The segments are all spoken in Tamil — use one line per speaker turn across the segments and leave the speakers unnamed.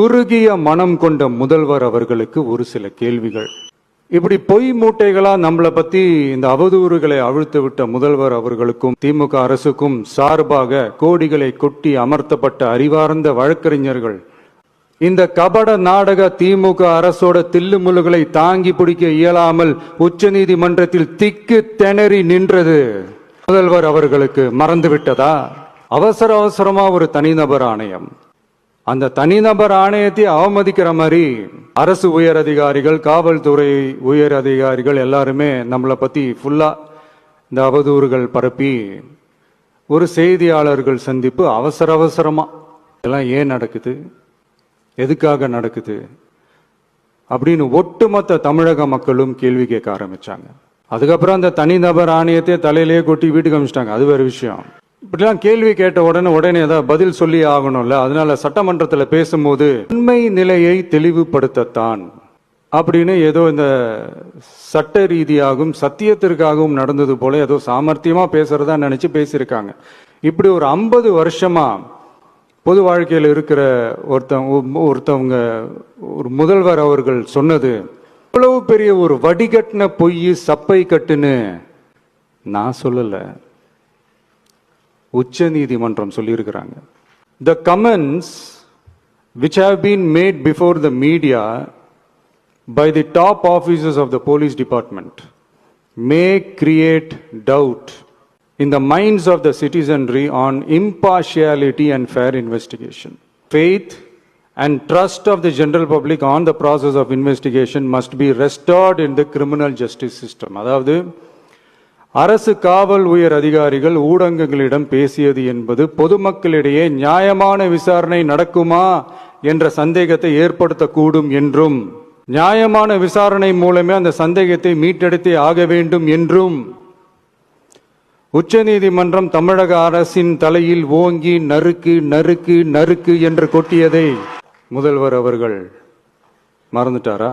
குறுகிய மனம் கொண்ட முதல்வர் அவர்களுக்கு ஒரு சில கேள்விகள். இப்படி பொய் மூட்டைகளா நம்மளை பத்தி இந்த அவதூறுகளை அவிழ்த்து விட்ட முதல்வர் அவர்களுக்கும் திமுக அரசுக்கும் சார்பாக கோடிகளை கொட்டி அமர்த்தப்பட்ட அறிவார்ந்த வழக்கறிஞர்கள் இந்த கபட நாடக திமுக அரசோட தில்லுமுல்லுகளை தாங்கி பிடிக்க இயலாமல் உச்சநீதிமன்றத்தில் திக்கு திணறி நின்றது முதல்வர் அவர்களுக்கு மறந்துவிட்டதா? அவசர அவசரமா ஒரு தனிநபர் ஆணையம். அந்த தனிநபர் ஆணையத்தை அவமதிக்கிற மாதிரி அரசு உயர் அதிகாரிகள் காவல்துறை உயர் அதிகாரிகள் எல்லாருமே நம்மளை பத்தி ஃபுல்லா இந்த அவதூறுகள் பரப்பி ஒரு செய்தியாளர்கள் சந்திப்பு அவசர அவசரமா. இதெல்லாம் ஏன் நடக்குது? எதுக்காக நடக்குது? அப்படின்னு ஒட்டுமொத்த தமிழக மக்களும் கேள்வி கேட்க ஆரம்பிச்சாங்க. அதுக்கப்புறம் அந்த தனிநபர் ஆணையத்தை தலையிலேயே கொட்டி வீட்டுக்கு அமிச்சிட்டாங்க. அது வேற விஷயம். இப்படிலாம் கேள்வி கேட்ட உடனே உடனே ஏதாவது பதில் சொல்லி ஆகணும்ல? அதனால சட்டமன்றத்தில் பேசும்போது உண்மை நிலையை தெளிவுபடுத்தத்தான் அப்படின்னு ஏதோ இந்த சட்ட ரீதியாகவும் சத்தியத்திற்காகவும் நடந்தது போல ஏதோ சாமர்த்தியமா பேசுறதா நினைச்சு பேசியிருக்காங்க. இப்படி ஒரு ஐம்பது வருஷமா பொது வாழ்க்கையில் இருக்கிற ஒருத்தவங்க ஒருத்தவங்க ஒரு முதல்வர் அவர்கள் சொன்னது இவ்வளவு பெரிய ஒரு வடிகட்டின பொய் சப்பை கட்டுன்னு நான் சொல்லலை. உச்ச நீதிமன்றம் சொல்லியிருக்கிறாங்க the comments which have been made before the media by the top officers of the police department may create doubt in the minds of the citizenry on impartiality and fair investigation. Faith and trust of the general public on the process of investigation must be restored in the criminal justice system. அதாவது அரசு காவல் உயர் அதிகாரிகள் ஊடகங்களிடம் பேசியது என்பது பொதுமக்களிடையே நியாயமான விசாரணை நடக்குமா என்ற சந்தேகத்தை ஏற்படுத்தக்கூடும் என்றும் நியாயமான விசாரணை மூலமே அந்த சந்தேகத்தை மீட்டெடுத்தே ஆக வேண்டும் என்றும். உச்சநீதிமன்றம் தமிழக அரசின் தலையில் ஓங்கி நறுக்கு நறுக்கு நறுக்கு என்று கொட்டியதை முதல்வர் அவர்கள் மறந்துட்டாரா?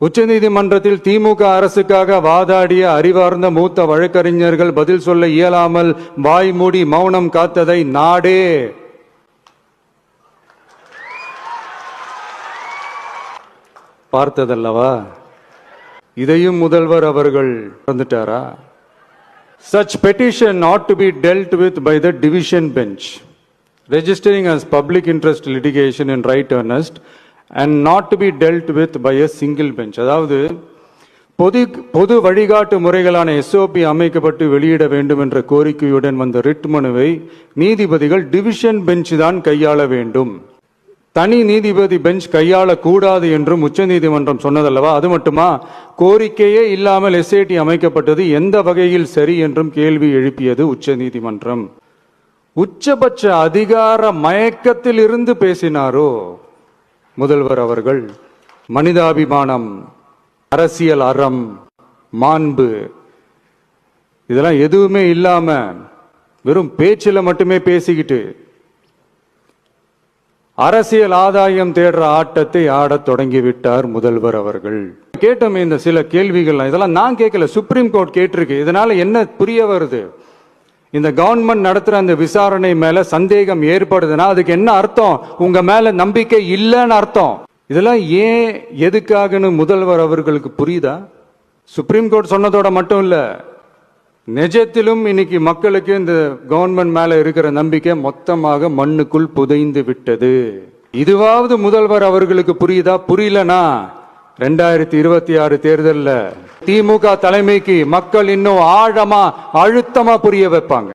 உச்சநீதிமன்றத்தில் திமுக அரசுக்காக வாதாடிய அறிவார்ந்த மூத்த வழக்கறிஞர்கள் பதில் சொல்ல இயலாமல் வாய் மூடி மௌனம் காத்ததை நாடே பார்த்ததல்லவா இதையும் முதல்வர் அவர்கள் வந்துட்டாரா such petition not to be dealt with by the division bench registering as public interest litigation in right earnest and not be dealt with by a single bench அதாவது பொது பொது வழிகாட்டு முறைகளான எஸ்ஓபி அமைக்கப்பட்டு வெளியிட வேண்டும் என்ற கோரிக்கையுடன் வந்த ரிட் மனுவை நீதிபதிகள் டிவிஷன் பெஞ்ச் தான் கையாள வேண்டும். தனி நீதிபதி பெஞ்ச் கையாளக்கூடாது என்றும் உச்சநீதிமன்றம் சொன்னதல்லவா? அது மட்டுமா? கோரிக்கையே இல்லாமல் எஸ்ஐடி அமைக்கப்பட்டது எந்த வகையில் சரி என்றும் கேள்வி எழுப்பியது உச்சநீதிமன்றம். உச்சபட்ச அதிகார மயக்கத்தில் இருந்து பேசினாரோ? முதல்வர் அவர்கள் மனிதாபிமானம் அரசியல் அறம் மாண்பு இதெல்லாம் எதுவுமே இல்லாம வெறும் பேச்சில் மட்டுமே பேசிக்கிட்டு அரசியல் ஆதாயம் தேடுற ஆட்டத்தை ஆடத் தொடங்கி விட்டார் முதல்வர் அவர்கள். கேட்டோமே இந்த சில கேள்விகள் இதெல்லாம் நான் கேட்கல. சுப்ரீம் கோர்ட் கேட்டிருக்கு. இதனால என்ன புரிய வருது? இந்த கவர்மெண்ட் நடத்துகிற அந்த விசாரணை மேலே சந்தேகம் ஏற்படுதுன்னா அதுக்கு என்ன அர்த்தம்? உங்கள் மேலே நம்பிக்கை இல்லைன்னு அர்த்தம். இதெல்லாம் ஏன் எதுக்காகன்னு முதல்வர் அவர்களுக்கு புரியுதா? சுப்ரீம் கோர்ட் சொன்னதோட மட்டும் இல்லை. நிஜத்திலும் இன்னைக்கு மக்களுக்கு இந்த கவர்மெண்ட் மேலே இருக்கிற நம்பிக்கை மொத்தமாக மண்ணுக்குள் புதைந்து விட்டது. இதுவாவது முதல்வர் அவர்களுக்கு புரியுதா? புரியலனா? ரெண்டாயிரத்தி இருபத்தி ஆறு தேர்தலில் திமுக தலைமைக்கு மக்கள் இன்னும் ஆழமா அழுத்தமா புரிய வைப்பாங்க.